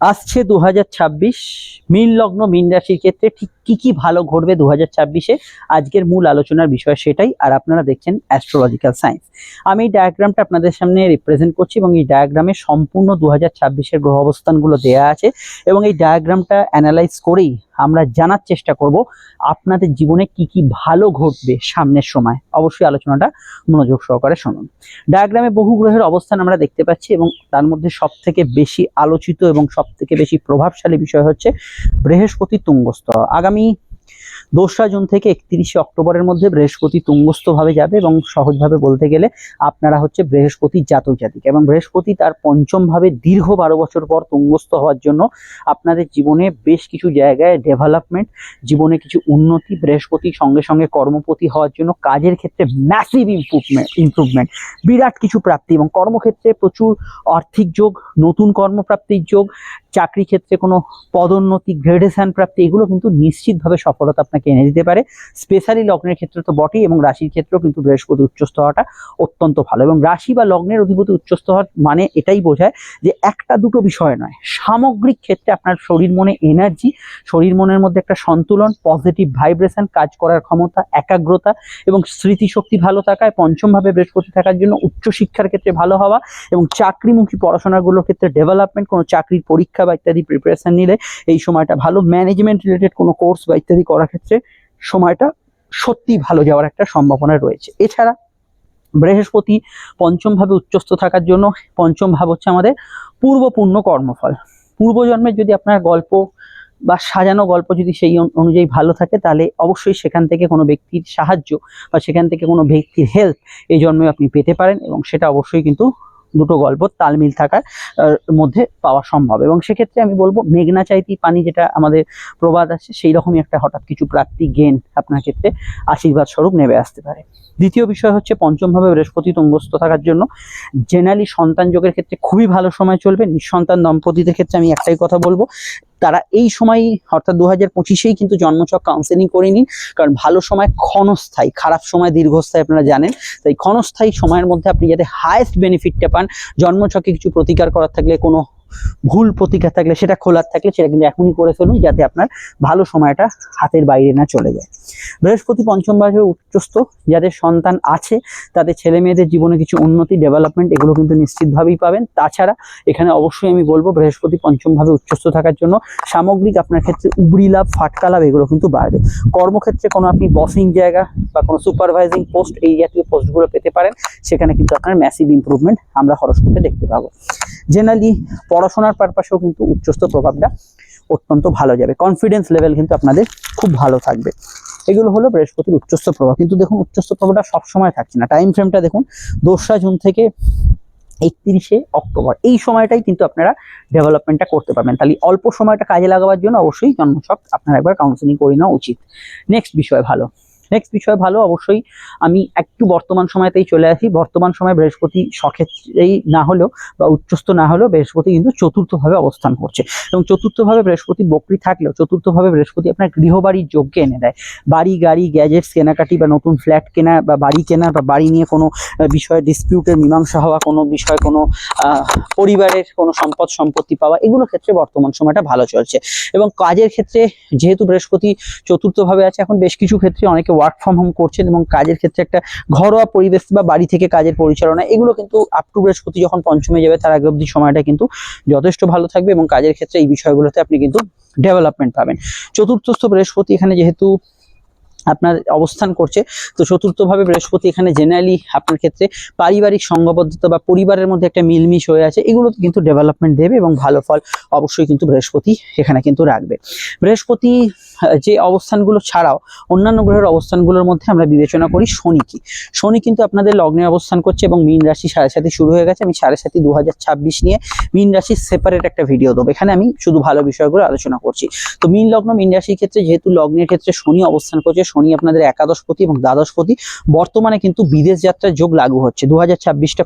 আসছে দু হাজার ছাব্বিশ। মীন লগ্ন, মীন রাশির ক্ষেত্রে ঠিক কি কি ভালো ঘটবে দু হাজার ছাব্বিশে? আজকের মূল আলোচনার বিষয় সেটাই, আর আপনারা দেখছেন অ্যাস্ট্রোলজিক্যাল সায়েন্স আমি এই ডায়াগ্রামটা আপনাদের সামনে রিপ্রেজেন্ট করছি এবং এই ডায়াগ্রামে সম্পূর্ণ দু হাজার ছাব্বিশের গ্রহ অবস্থানগুলো দেয়া আছে এবং এই ডায়াগ্রামটা অ্যানালাইজ করেই আমরা জানার চেষ্টা করব আপনাদের জীবনে কি কি ভালো ঘটবে সামনের সময়। অবশ্যই আলোচনাটা মনোযোগ সহকারে শুনুন। ডায়াগ্রামে বহু গ্রহের অবস্থান আমরা দেখতে পাচ্ছি এবং তার মধ্যে সব থেকে বেশি আলোচিত এবং সব থেকে বেশি প্রভাবশালী বিষয় হচ্ছে বৃহস্পতি তুঙ্গস্থ। আগামী দোসরা জুন থেকে একত্রিশে অক্টোবরের মধ্যে বৃহস্পতি তুঙ্গস্থভাবে যাবে এবং সহজভাবে বলতে গেলে আপনারা হচ্ছে বৃহস্পতি জাতক জাতিক এবং বৃহস্পতি তার পঞ্চম ভাবে দীর্ঘ বারো বছর পর তুঙ্গস্থ হওয়ার জন্য আপনাদের জীবনে বেশ কিছু জায়গায় ডেভেলপমেন্ট জীবনে কিছু উন্নতি, বৃহস্পতি সঙ্গে সঙ্গে কর্মপতি হওয়ার জন্য কাজের ক্ষেত্রে ম্যাসিভ ইম্প্রুভমেন্ট ইম্প্রুভমেন্ট বিরাট কিছু প্রাপ্তি এবং কর্মক্ষেত্রে প্রচুর আর্থিক যোগ, নতুন কর্মপ্রাপ্তির যোগ চাকরি ক্ষেত্রে কোনো পদোন্নতি গ্রেডেশন প্রাপ্তি, এগুলো কিন্তু নিশ্চিতভাবে সফলতা আপনাকে এনে দিতে পারে। স্পেশালি লগ্নের ক্ষেত্রে তো বটেই এবং রাশির ক্ষেত্রেও কিন্তু বৃহস্পতি উচ্চস্থ হওয়াটা অত্যন্ত ভালো এবং রাশি বা লগ্নের অধিপতি উচ্চস্থ হওয়ার মানে এটাই বোঝায় যে একটা দুটো বিষয় নয়, সামগ্রিক ক্ষেত্রে আপনার শরীর মনে এনার্জি শরীর মনের মধ্যে একটা সন্তুলন পজিটিভ ভাইব্রেশন কাজ করার ক্ষমতা, একাগ্রতা এবং স্মৃতিশক্তি ভালো থাকায় পঞ্চমভাবে বৃহস্পতি থাকার জন্য উচ্চশিক্ষার ক্ষেত্রে ভালো হওয়া এবং চাকরিমুখী পড়াশোনাগুলোর ক্ষেত্রে ডেভেলপমেন্ট কোনো চাকরির পরীক্ষা বা ইত্যাদি প্রিপারেশন নিলে এই সময়টা ভালো। ম্যানেজমেন্ট রিলেটেড কোনো কোর্স বা ইত্যাদি করার ক্ষেত্রে সময়টা সত্যি ভালো যাওয়ার একটা সম্ভাবনা রয়েছে। এছাড়া বৃহস্পতি পঞ্চম ভাবে উচ্চস্থ থাকার জন্য পঞ্চম ভাব হচ্ছে আমাদের পূর্বপূর্ণ কর্মফল। পূর্বজন্মের যদি আপনার গল্প বা সাজানো গল্প যদি সেই অনুযায়ী ভালো থাকে, তাহলে অবশ্যই সেখান থেকে কোনো ব্যক্তির সাহায্য বা সেখান থেকে কোনো ব্যক্তির হেল্প এই জন্মে আপনি পেতে পারেন এবং সেটা অবশ্যই কিন্তু দুটো গল্প তালমিল থাকার মধ্যে পাওয়া সম্ভব। এবং সেক্ষেত্রে আমি বলব, মেঘনা চাইতি পানি যেটা আমাদের প্রবাদ আছে, সেই রকমই একটা হঠাৎ কিছু প্রাপ্তি গেন আপনার ক্ষেত্রে আশীর্বাদ স্বরূপ নেমে আসতে পারে। দ্বিতীয় বিষয় হচ্ছে, পঞ্চমভাবে বৃহস্পতি তুঙ্গস্থ থাকার জন্য জেনারেলি সন্তান যোগের ক্ষেত্রে খুবই ভালো সময় চলবে। নিঃসন্তান দম্পতিদের ক্ষেত্রে আমি একটাই কথা বলব তারা এই সময়, অর্থাৎ দু হাজার পঁচিশেই কিন্তু জন্মছক কাউন্সেলিং করে নিন, কারণ ভালো সময় ক্ষণস্থায়ী, খারাপ সময় দীর্ঘস্থায়ী আপনারা জানেন, তাই ক্ষণস্থায়ী সময়ের মধ্যে আপনি যাতে হায়েস্ট বেনিফিটটা পান, জন্মছকে কিছু প্রতিকার করার থাকলে কোনো ভুল প্রতিকার থাকলে, সেটা খোলার থাকলে সেটা কিন্তু এখনই করে ফেলুন যাতে আপনার ভালো সময়টা হাতের বাইরে না চলে যায়। বৃহস্পতি পঞ্চম ভাবে উচ্চস্থ, যাদের সন্তান আছে, তাদের ছেলে মেয়েদের জীবনে কিছু উন্নতি ডেভেলপমেন্ট এগুলো কিন্তু নিশ্চিতভাবেই পাবেন। তাছাড়া এখানে অবশ্যই আমি বলব, বৃহস্পতি পঞ্চম ভাবে উচ্চস্থ থাকার জন্য সামগ্রিক আপনার ক্ষেত্রে উবরি লাভ, ফাটকা লাভ এগুলো কিন্তু বাড়বে। কর্মক্ষেত্রে কোনো আপনি বসিং জায়গা বা কোনো সুপারভাইজিং পোস্ট এই জাতীয় পোস্টগুলো পেতে পারেন। সেখানে কিন্তু আপনার ম্যাসিভ ইমপ্রুভমেন্ট আমরা খরচ করতে দেখতে পাবো। জেনারেলি পড়াশোনার পারপাসেও কিন্তু উচ্চস্থ প্রভাবটা অত্যন্ত ভালো যাবে। কনফিডেন্স লেভেল কিন্তু আপনাদের খুব ভালো থাকবে। এগুলো হলো বৃহস্পতির উচ্চস্থ প্রভাব। কিন্তু দেখুন, উচ্চস্থ প্রভাবটা সবসময় থাকছে না। টাইম ফ্রেমটা দেখুন, দোসরা জুন থেকে একত্রিশে অক্টোবর। এই সময়টাই কিন্তু আপনারা ডেভেলপমেন্টটা করতে পারবেন। তাহলে অল্প সময়টা কাজে লাগাবার জন্য অবশ্যই জন্মছক আপনার একবার কাউন্সিলিং করে নেওয়া উচিত। নেক্সট বিষয় ভালো। নেক্সট বিষয় ভালো, অবশ্যই আমি একটু বর্তমান সময়তেই চলে আসি। বর্তমান সময় বৃহস্পতি সক্ষেত্রেই না হলেও বা উচ্চস্থ না হলেও বৃহস্পতি কিন্তু চতুর্থভাবে অবস্থান করছে। এবং চতুর্থভাবে বৃহস্পতি বকরি থাকলেও চতুর্থভাবে বৃহস্পতি আপনার গৃহবাড়ির যোগ্যে এনে দেয়। বাড়ি, গাড়ি গ্যাজেটস কেনাকাটি বা নতুন ফ্ল্যাট কেনা বা বাড়ি কেনা বা বাড়ি নিয়ে কোনো বিষয়ে ডিসপিউটের মীমাংসা হওয়া, কোনো বিষয়ে কোনো পরিবারের কোনো সম্পদ, সম্পত্তি পাওয়া, এগুলো ক্ষেত্রে বর্তমান সময়টা ভালো চলছে। এবং কাজের ক্ষেত্রে যেহেতু বৃহস্পতি চতুর্থভাবে আছে, এখন বেশ কিছু ক্ষেত্রে অনেকে ওয়ার্ক ফ্রম হোম করছেন এবং কাজের ক্ষেত্রে একটা ঘরোয়া পরিবেশ বা বাড়ি থেকে কাজের পরিচালনা এগুলো কিন্তু আপ টু বৃহস্পতি যখন পঞ্চমে যাবে, তার আগে অব্দি সময়টা কিন্তু যথেষ্ট ভালো থাকবে এবং কাজের ক্ষেত্রে এই বিষয়গুলোতে আপনি কিন্তু ডেভেলপমেন্ট পাবেন। চতুর্থস্থ বৃহস্পতি এখানে যেহেতু আপনার অবস্থান করছে। তো চতুর্থভাবে বৃহস্পতি এখানে জেনারেলি আপনার ক্ষেত্রে পারিবারিক সংঘবদ্ধতা বা পরিবারের মধ্যে একটা মিলমিশ হয়ে আছে, এগুলো কিন্তু ডেভেলপমেন্ট দেবে এবং ভালো ফল অবশ্যই কিন্তু বৃহস্পতি এখানে কিন্তু রাখবে। বৃহস্পতি যে অবস্থানগুলো ছাড়াও অন্যান্য গ্রহের অবস্থানগুলোর মধ্যে আমরা বিবেচনা করি শনি কি। শনি কিন্তু আপনাদের লগ্নে অবস্থান করছে এবং মীন রাশি সাড়ে সাথে শুরু হয়ে গেছে। আমি সাড়ে সাথে দু হাজার ছাব্বিশ নিয়ে মীন রাশির সেপারেট একটা ভিডিও দেবো। এখানে আমি শুধু ভালো বিষয়গুলো আলোচনা করছি। তো মীন লগ্ন, মীন রাশির ক্ষেত্রে যেহেতু লগ্নের ক্ষেত্রে শনি অবস্থান করছে শনি আপনাদের একাদশপতি এবং দ্বাদশপতি বর্তমানে কিন্তু বিদেশ যাত্রার যোগ লাগু হচ্ছে। দু হাজার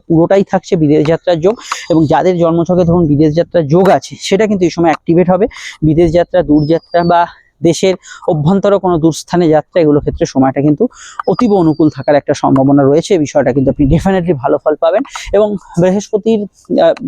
পুরোটাই থাকছে বিদেশ যাত্রার যোগ এবং যাদের জন্মছকে ধরুন বিদেশ যাত্রার যোগ আছে, সেটা কিন্তু এই সময় অ্যাক্টিভেট হবে। বিদেশ যাত্রা দূরযাত্রা বা দেশের অভ্যন্তর কোনো দূরস্থানে যাত্রা, এগুলো ক্ষেত্রে সময়টা কিন্তু অতীব অনুকূল থাকার একটা সম্ভাবনা রয়েছে। বিষয়টা কিন্তু আপনি ডেফিনেটলি ভালো ফল পাবেন এবং বৃহস্পতির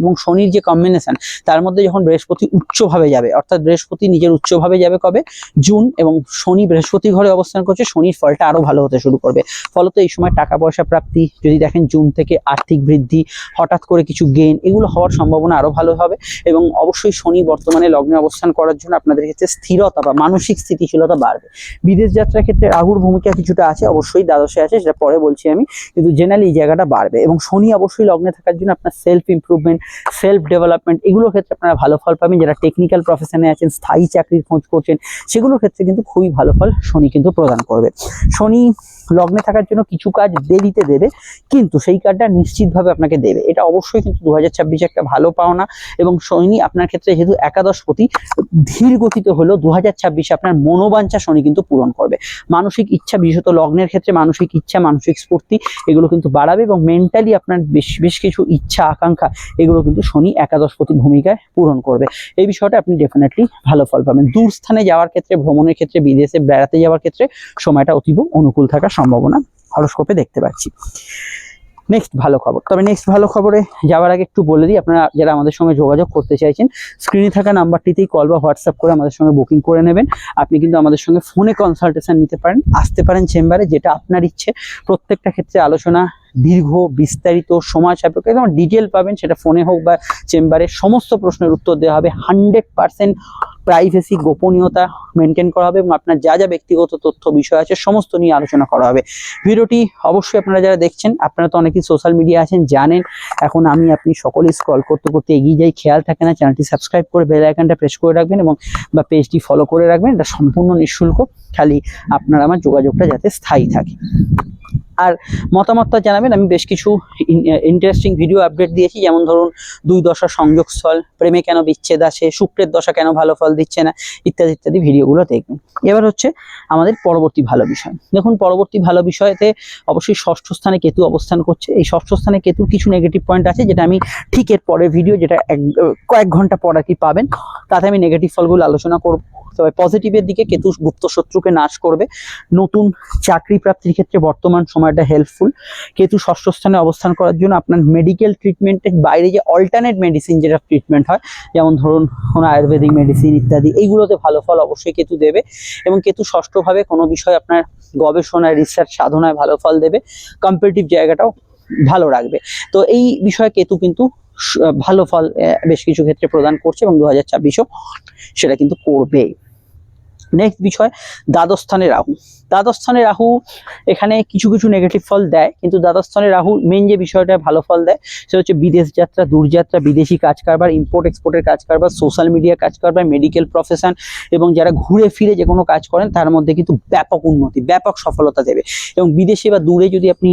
এবং শনির যে কম্বিনেশন তার মধ্যে যখন বৃহস্পতি উচ্চভাবে যাবে, অর্থাৎ বৃহস্পতি নিজের উচ্চভাবে যাবে কবে? জুন এবং শনি বৃহস্পতি ঘরে অবস্থান করছে, শনির ফলটা আরও ভালো হতে শুরু করবে। ফলত এই সময় টাকা পয়সা প্রাপ্তি, যদি দেখেন জুন থেকে আর্থিক বৃদ্ধি, হঠাৎ করে কিছু গেন এগুলো হওয়ার সম্ভাবনা আরও ভালো হবে এবং অবশ্যই শনি বর্তমানে লগ্নে অবস্থান করার জন্য আপনাদের ক্ষেত্রে স্থিরতা বা মানসিক স্থিতিশীলতা বাড়বে। বিদেশ যাত্রার ক্ষেত্রে রাহুর ভূমিকা কিছুটা আছে, অবশ্যই দ্বাদশে আছে, সেটা পরে বলছি আমি, কিন্তু জেনারেলি এই জায়গাটা বাড়বে। এবং শনি অবশ্যই লগ্নে থাকার জন্য আপনার সেলফ ইম্প্রুভমেন্ট সেলফ ডেভেলপমেন্ট এগুলোর ক্ষেত্রে আপনারা ভালো ফল পাবেন। যারা টেকনিক্যাল প্রফেশনে আছেন, স্থায়ী চাকরির খোঁজ করছেন, সেগুলোর ক্ষেত্রে কিন্তু খুবই ভালো ফল শনি কিন্তু প্রদান করবে। শনি লগ্নে থাকার জন্য কিছু কাজ দেরিতে দেবে, কিন্তু সেই কাজটা নিশ্চিতভাবে আপনাকে দেবে। এটা অবশ্যই কিন্তু দু ছাব্বিশে একটা ভালো পাওনা এবং শনি আপনার ক্ষেত্রে যেহেতু একাদশ একাদশপতি, ধীর গতিতে হলেও দু হাজার ছাব্বিশে আপনার মনোবাঞ্ছা শনি কিন্তু পূরণ করবে। মানসিক ইচ্ছা, বিশেষত লগ্নের ক্ষেত্রে মানসিক ইচ্ছা, মানসিক স্ফূর্তি, এগুলো কিন্তু বাড়াবে এবং মেন্টালি আপনার বেশ বেশ কিছু ইচ্ছা, আকাঙ্ক্ষা, এগুলো কিন্তু শনি একাদশ একাদশপতি ভূমিকায় পূরণ করবে। এই বিষয়টা আপনি ডেফিনেটলি ভালো ফল পাবেন। দূর স্থানে যাওয়ার ক্ষেত্রে, ভ্রমণের ক্ষেত্রে, বিদেশে বেড়াতে যাওয়ার ক্ষেত্রে সময়টা অতীব অনুকূল থাকার সম্ভাবনা হরস্কোপে দেখতে পাচ্ছি। নেক্সট ভালো খবর। তবে নেক্সট ভালো খবরে যাওয়ার আগে একটু বলে দিই, আপনারা যারা আমাদের সঙ্গে যোগাযোগ করতে চাইছেন স্ক্রিনে থাকা নাম্বারটিতেই কল বা হোয়াটসঅ্যাপ করে আমাদের সঙ্গে বুকিং করে নেবেন। আপনি কিন্তু আমাদের সঙ্গে ফোনে কনসালটেশন নিতে পারেন, আসতে পারেন চেম্বারে যেটা আপনার ইচ্ছে। প্রত্যেকটা ক্ষেত্রে আলোচনা দীর্ঘ বিস্তারিত সময় সাপেক্ষ একদম ডিটেল পাবেন, সেটা ফোনে হোক বা চেম্বারে সমস্ত প্রশ্নের উত্তর দেওয়া হবে। হান্ড্রেড পার্সেন্ট প্রাইভেসি গোপনীয়তা মেনটেন করা হবে এবং আপনার যা যা ব্যক্তিগত তথ্য, বিষয় আছে, সমস্ত নিয়ে আলোচনা করা হবে। ভিডিওটি অবশ্যই আপনারা যারা দেখছেন, আপনারা তো অনেকেই সোশ্যাল মিডিয়া আছেন, জানেন। এখন আমি, আপনি সকলেই স্ক্রল করতে করতে এগিয়ে যাই, খেয়াল থাকে না চ্যানেলটি সাবস্ক্রাইব করে বেল আইকনটা প্রেস করে রাখবেন এবং বা পেজটি ফলো করে রাখবেন, এটা সম্পূর্ণ নিঃশুল্ক। খালি আপনার আমার যোগাযোগটা যাতে স্থায়ী থাকে। আর মতামতটা জানাবেন। আমি বেশ কিছু ইন্টারেস্টিং ভিডিও আপডেট দিয়েছি। যেমন ধরুন, দুই দশা সংযোগস্থল, প্রেমে কেন বিচ্ছেদ আসে শুক্রের দশা কেন ভালো ফল দিচ্ছে না, ইত্যাদি ইত্যাদি ভিডিওগুলো দেখবেন। এবার হচ্ছে আমাদের পরবর্তী ভালো বিষয়। দেখুন, পরবর্তী ভালো বিষয়তে অবশ্যই ষষ্ঠ স্থানে কেতু অবস্থান করছে। এই ষষ্ঠ স্থানে কেতুর কিছু নেগেটিভ পয়েন্ট আছে, যেটা আমি ঠিক এর পরের ভিডিও যেটা এক, কয়েক ঘণ্টা পর আর কি পাবেন। তাতে আমি নেগেটিভ ফলগুলো আলোচনা করব। তবে পজিটিভের দিকে কেতু গুপ্ত শত্রুকে নাশ করবে। নতুন চাকরি প্রাপ্তির ক্ষেত্রে বর্তমান সময়টা হেল্পফুল কেতু ষষ্ঠ স্থানে অবস্থান করার জন্য আপনার মেডিকেল ট্রিটমেন্টের বাইরে যে অল্টারনেট মেডিসিন যেটা ট্রিটমেন্ট হয়, যেমন ধরুন কোনো আয়ুর্বেদিক মেডিসিন ইত্যাদি, এইগুলোতে ভালো ফল অবশ্যই কেতু দেবে। এবং কেতু ষষ্ঠভাবে কোনো বিষয় আপনার গবেষণায় রিসার্চ সাধনায় ভালো ফল দেবে কম্পিটিটিভ জায়গাটাও ভালো রাখবে। তো এই বিষয়ে কেতু কিন্তু ভালো ফল বেশ কিছু ক্ষেত্রে প্রদান করছে এবং দু হাজার সেটা কিন্তু করবে নেক্সট বিষয়, দ্বাদশ স্থানে রাহু। দ্বাদশ স্থানে রাহু এখানে কিছু কিছু নেগেটিভ ফল দেয়, কিন্তু দ্বাদশ স্থানে রাহু মেন যে বিষয়টা ভালো ফল দেয়, সেটা হচ্ছে বিদেশ যাত্রা, দূরযাত্রা, বিদেশি কাজ কারবার ইম্পোর্ট এক্সপোর্টের কাজ কারবার সোশ্যাল মিডিয়া কাজ কারবার মেডিকেল প্রফেশন এবং যারা ঘুরে ফিরে যে কোনো কাজ করেন, তার মধ্যে কিন্তু ব্যাপক উন্নতি, ব্যাপক সফলতা দেবে। এবং বিদেশে বা দূরে যদি আপনি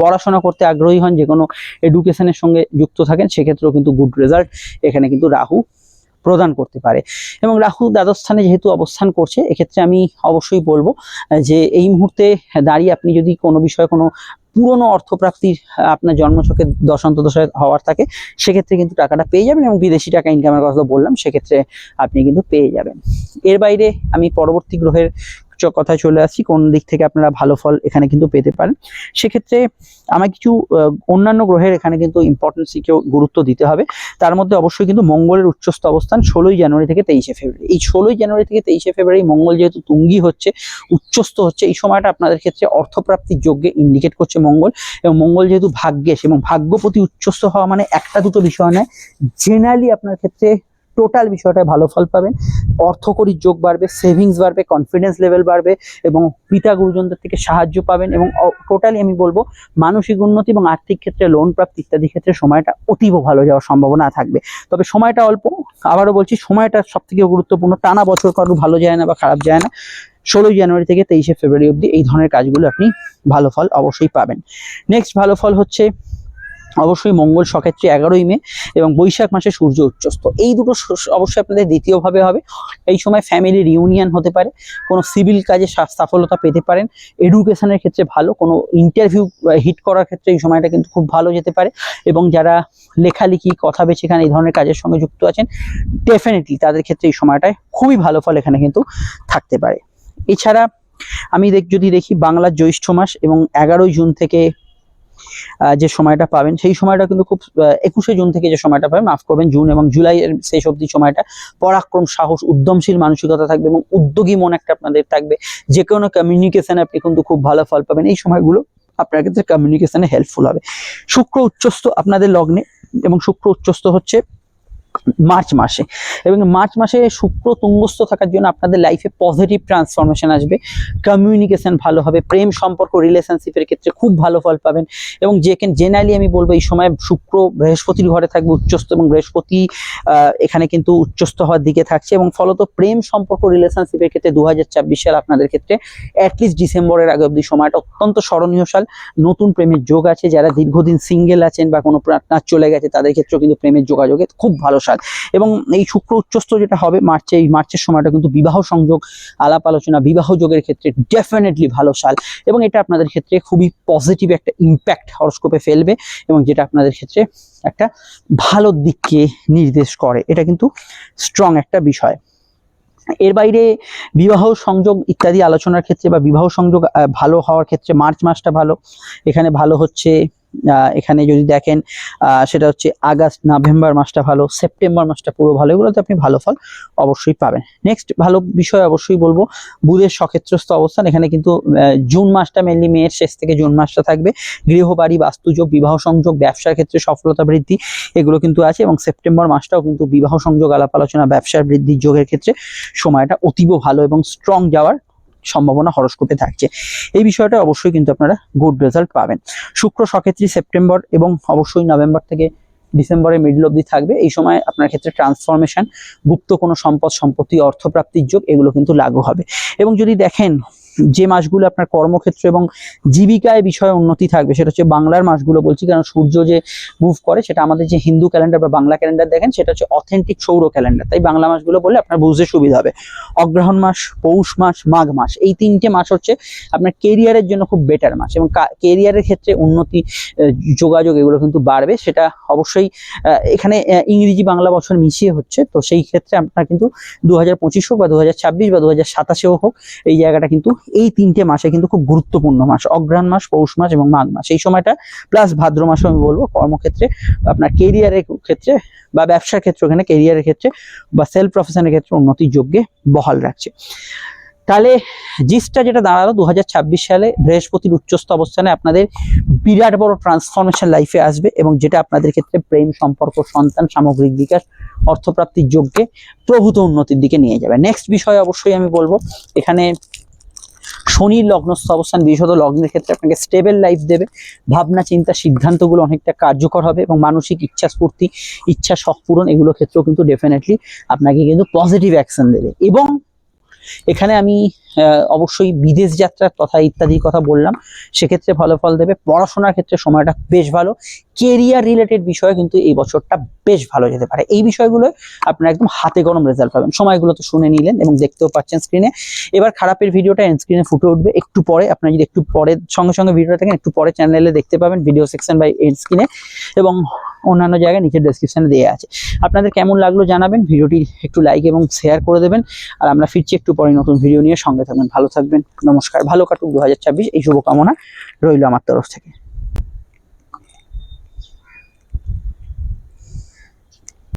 পড়াশোনা করতে আগ্রহী হন, যে কোনো এডুকেশনের সঙ্গে যুক্ত থাকেন, সেক্ষেত্রেও কিন্তু গুড রেজাল্ট এখানে কিন্তু রাহু প্রদান করতে পারে। এবং রাহু দ্বাদশ স্থানে যেহেতু অবস্থান করছে, এক্ষেত্রে আমি অবশ্যই বলব যে এই মুহূর্তে দাঁড়িয়ে আপনি যদি কোনো বিষয়ে কোনো পুরনো অর্থপ্রাপ্তির আপনার জন্মছকে দশান্ত দশায় হওয়ার থাকে, সেক্ষেত্রে কিন্তু টাকাটা পেয়ে যাবেন এবং বিদেশি টাকা ইনকামের কথা বললাম, সেক্ষেত্রে আপনি কিন্তু পেয়ে যাবেন। এর বাইরে আমি পরবর্তী গ্রহের কথায় চলে আসি কোন দিক থেকে আপনারা ভালো ফল এখানে কিন্তু পেতে পারেন। সেক্ষেত্রে আমার কিছু অন্যান্য গ্রহের এখানে কিন্তু ইম্পর্টেন্সকেও গুরুত্ব দিতে হবে। তার মধ্যে অবশ্যই কিন্তু মঙ্গলের উচ্চস্থ অবস্থান ষোলোই জানুয়ারি থেকে তেইশে ফেব্রুয়ারি। এই ষোলোই জানুয়ারি থেকে তেইশে ফেব্রুয়ারি মঙ্গল যেহেতু তুঙ্গি হচ্ছে, উচ্চস্থ হচ্ছে, এই সময়টা আপনাদের ক্ষেত্রে অর্থপ্রাপ্তির যোগ্যে ইন্ডিকেট করছে মঙ্গল। এবং মঙ্গল যেহেতু ভাগ্যেশ এবং ভাগ্যপতি উচ্চস্থ হওয়া মানে একটা দুটো বিষয় নয় জেনারেলি আপনার ক্ষেত্রে টোটাল বিষয়টায় ভালো ফল পাবেন। অর্থকরীর যোগ বাড়বে সেভিংস বাড়বে কনফিডেন্স লেভেল বাড়বে এবং পিতা গুরুজনদের থেকে সাহায্য পাবেন এবং টোটালি আমি বলব মানসিক উন্নতি এবং আর্থিক ক্ষেত্রে লোন প্রাপ্তি ইত্যাদি ক্ষেত্রে সময়টা অতীব ভালো যাওয়ার সম্ভাবনা থাকবে। তবে সময়টা অল্প, আবারও বলছি সময়টা সব থেকে গুরুত্বপূর্ণ। টানা বছর কারোর ভালো যায় না বা খারাপ যায় না। ষোলোই জানুয়ারি থেকে তেইশে ফেব্রুয়ারি অবধি এই ধরনের কাজগুলো আপনি ভালো ফল অবশ্যই পাবেন। নেক্সট ভালো ফল হচ্ছে অবশ্যই মঙ্গল সক্ষেত্রে এগারোই মে এবং বৈশাখ মাসে সূর্য উচ্চস্ত। এই দুটো অবশ্যই আপনাদের দ্বিতীয়ভাবে হবে। এই সময় ফ্যামিলি রিউনিয়ন হতে পারে, কোনো সিভিল কাজে সা- সফলতা পেতে পারেন। এডুকেশনের ক্ষেত্রে ভালো, কোনো ইন্টারভিউ হিট করার ক্ষেত্রে এই সময়টা কিন্তু খুব ভালো যেতে পারে। এবং যারা লেখালেখি, কথা বেছে এখানে এই ধরনের কাজের সঙ্গে যুক্ত আছেন ডেফিনেটলি তাদের ক্ষেত্রে এই সময়টায় খুবই ভালো ফল এখানে কিন্তু থাকতে পারে। এছাড়া আমি দেখ যদি দেখি বাংলার জ্যৈষ্ঠ মাস এবং এগারোই জুন থেকে যে সময়টা পাবেন, সেই সময়টা কিন্তু খুব একুশে জুন থেকে যে সময়টা পাবেন, মাফ করবেন, জুন এবং জুলাইয়ের শেষ অবধি সময়টা পরাক্রম, সাহস, উদ্যমশীল মানসিকতা থাকবে এবং উদ্যোগী মন একটা আপনাদের থাকবে। যে কোনো কমিউনিকেশনে আপনি কিন্তু খুব ভালো ফল পাবেন। এই সময়গুলো আপনার ক্ষেত্রে কমিউনিকেশনে হেল্পফুল হবে। শুক্র উচ্চস্থ আপনাদের লগ্নে এবং শুক্র উচ্চস্থ হচ্ছে মার্চ মাসে। এবং মার্চ মাসে শুক্র তুঙ্গস্থ থাকার জন্য আপনাদের লাইফে পজিটিভ ট্রান্সফরমেশন আসবে। কমিউনিকেশন ভালো হবে, প্রেম সম্পর্ক রিলেশনশিপের ক্ষেত্রে খুব ভালো ফল পাবেন। এবং যে জেনারেলি আমি বলব এই সময় শুক্র বৃহস্পতির ঘরে থাকবে, উচ্চস্থ এবং বৃহস্পতি এখানে কিন্তু উচ্চস্থ হওয়ার দিকে থাকছে। এবং ফলত প্রেম সম্পর্ক রিলেশনশিপের ক্ষেত্রে দু সাল আপনাদের ক্ষেত্রে অ্যাটলিস্ট ডিসেম্বরের আগে অবধি সময়টা অত্যন্ত স্মরণীয় সাল। নতুন প্রেমের যোগ আছে। যারা দীর্ঘদিন সিঙ্গেল আছেন বা কোনো পার্টনার চলে গেছে, তাদের ক্ষেত্রেও কিন্তু প্রেমের যোগাযোগে খুব ভালো সাল এবং এই শুক্র উচ্চস্থ যেটা হবে মার্চে, এই মার্চের সময়টা কিন্তু বিবাহ সংযোগ, আলাপ আলোচনা, বিবাহ যোগের ক্ষেত্রে ডেফিনেটলি ভালো সাল এবং এটা আপনাদের ক্ষেত্রে খুবই পজিটিভ একটা ইম্প্যাক্ট হরস্কোপে ফেলবে এবং যেটা আপনাদের ক্ষেত্রে একটা ভালো দিককে নির্দেশ করে। এটা কিন্তু স্ট্রং একটা বিষয়। এর বাইরে বিবাহ সংযোগ ইত্যাদি আলোচনার ক্ষেত্রে বা বিবাহ সংযোগ ভালো হওয়ার ক্ষেত্রে মার্চ মাসটা ভালো। এখানে ভালো হচ্ছে এখানে যদি দেখেন সেটা হচ্ছে আগস্ট, নভেম্বর মাসটা ভালো, সেপ্টেম্বর মাসটা পুরো ভালো, এগুলোতে আপনি ভালো ফল অবশ্যই পাবেন। নেক্সট ভালো বিষয় অবশ্যই বলব, বুধের সক্ষেত্রস্থ অবস্থান, এখানে কিন্তু জুন মাসটা মেনলি মেয়ের শেষ থেকে জুন মাসটা থাকবে। গৃহবাড়ি বাস্তুযোগ, বিবাহ সংযোগ, ব্যবসার ক্ষেত্রে সফলতা বৃদ্ধি, এগুলো কিন্তু আছে এবং সেপ্টেম্বর মাসটাও কিন্তু বিবাহ সংযোগ, আলাপ আলোচনা, ব্যবসার বৃদ্ধির যোগের ক্ষেত্রে সময়টা অতীব ভালো এবং স্ট্রং যাওয়ার সম্ভাবনা হরস্কোপে থাকছে। এই বিষয়টা অবশ্যই কিন্তু আপনারা গুড রেজাল্ট পাবেন। শুক্র, সক্ষেত্রে, সেপ্টেম্বর এবং অবশ্যই নভেম্বর থেকে ডিসেম্বরের মিডল অবধি থাকবে। এই সময় আপনার ক্ষেত্রে ট্রান্সফরমেশন গুপ্ত কোনো সম্পদ, সম্পত্তি, অর্থপ্রাপ্তির যোগ এগুলো কিন্তু লাগু হবে। এবং যদি দেখেন যে মাসগুলো আপনার কর্মক্ষেত্র এবং জীবিকায় বিষয়ে উন্নতি থাকবে, সেটা হচ্ছে বাংলার মাসগুলো বলছি, কারণ সূর্য যে মুভ করে, সেটা আমাদের যে হিন্দু ক্যালেন্ডার বা বাংলা ক্যালেন্ডার দেখেন, সেটা হচ্ছে অথেন্টিক সৌর ক্যালেন্ডার তাই বাংলা মাসগুলো বললে আপনার বুঝতে সুবিধা হবে। অগ্রহণ মাস, পৌষ মাস, মাঘ মাস, এই তিনটে মাস হচ্ছে আপনার কেরিয়ারের জন্য খুব বেটার মাস এবং কেরিয়ারের ক্ষেত্রে উন্নতি যোগাযোগ এগুলো কিন্তু বাড়বে, সেটা অবশ্যই এখানে ইংরেজি বাংলা বছর মিশিয়ে হচ্ছে, তো সেই ক্ষেত্রে আপনার কিন্তু দু হাজার পঁচিশ হোক বা দু হাজার ছাব্বিশ বা দু হাজার সাতাশেও হোক, এই জায়গাটা কিন্তু এই তিনটে মাসে কিন্তু খুব গুরুত্বপূর্ণ মাস। অগ্রহণ মাস, পৌষ মাস এবং মাঘ মাস। এই সময়টা প্লাস ভাদ্র মাসও আমি বলব, কর্মক্ষেত্রে আপনার কেরিয়ারের ক্ষেত্রে বা ব্যবসার ক্ষেত্রে ওখানে কেরিয়ারের ক্ষেত্রে বা সেলফ প্রফেশনের ক্ষেত্রে উন্নতির যোগ্যে বহাল রাখছে। তাহলে জিসটা যেটা দাঁড়াল দু হাজার ছাব্বিশ সালে বৃহস্পতির উচ্চস্থ অবস্থানে আপনাদের বিরাট বড় ট্রান্সফরমেশন লাইফে আসবে এবং যেটা আপনাদের ক্ষেত্রে প্রেম, সম্পর্ক, সন্তান, সামগ্রিক বিকাশ, অর্থপ্রাপ্তির যোগ্যে প্রভূত উন্নতির দিকে নিয়ে যাবে। নেক্সট বিষয় অবশ্যই আমি বলব, এখানে শনির লগ্নস্থ অবস্থান বিশেষত লগ্নের ক্ষেত্রে আপনাকে স্টেবল লাইফ দেবে। ভাবনা, চিন্তা, সিদ্ধান্তগুলো অনেকটা কার্যকর হবে এবং মানসিক ইচ্ছা, স্ফূর্তি, ইচ্ছা, শখ পূরণ এগুলো ক্ষেত্রেও কিন্তু ডেফিনেটলি আপনাকে কিন্তু পজিটিভ অ্যাকশন দেবে। এবং এখানে আমি অবশ্যই বিদেশ যাত্রার কথা ইত্যাদির কথা বললাম। সেক্ষেত্রে ভালো ফল দেবে। পড়াশোনার ক্ষেত্রে সময়টা বেশ ভালো। কেরিয়ার রিলেটেড বিষয়ে কিন্তু এই বছরটা বেশ ভালো যেতে পারে। এই বিষয়গুলো আপনারা একদম হাতে গরম রেজাল্ট পাবেন। সময়গুলো তো শুনে নিলেন এবং দেখতেও পাচ্ছেন স্ক্রিনে এবার খারাপের ভিডিওটা স্ক্রিনে ফুটে উঠবে। একটু পরে আপনারা যদি একটু পরে সঙ্গে সঙ্গে ভিডিওটা দেখেন, একটু পরে চ্যানেলে দেখতে পাবেন ভিডিও সেকশন বাই এন্ড স্ক্রিনে এবং অন্যান্য জায়গায় নিচের ডেসক্রিপশনে দেওয়া আছে। আপনাদের কেমন লাগল জানাবেন। ভিডিওটি একটু লাইক এবং শেয়ার করে দেবেন। আর আমরা ফিরছি একটু পরে নতুন ভিডিও নিয়ে সঙ্গে থাকবেন, ভালো থাকবেন, নমস্কার, ভালো কাটুক দু হাজার ছাব্বিশ, এই শুভকামনা রইল আমার তরফ থেকে।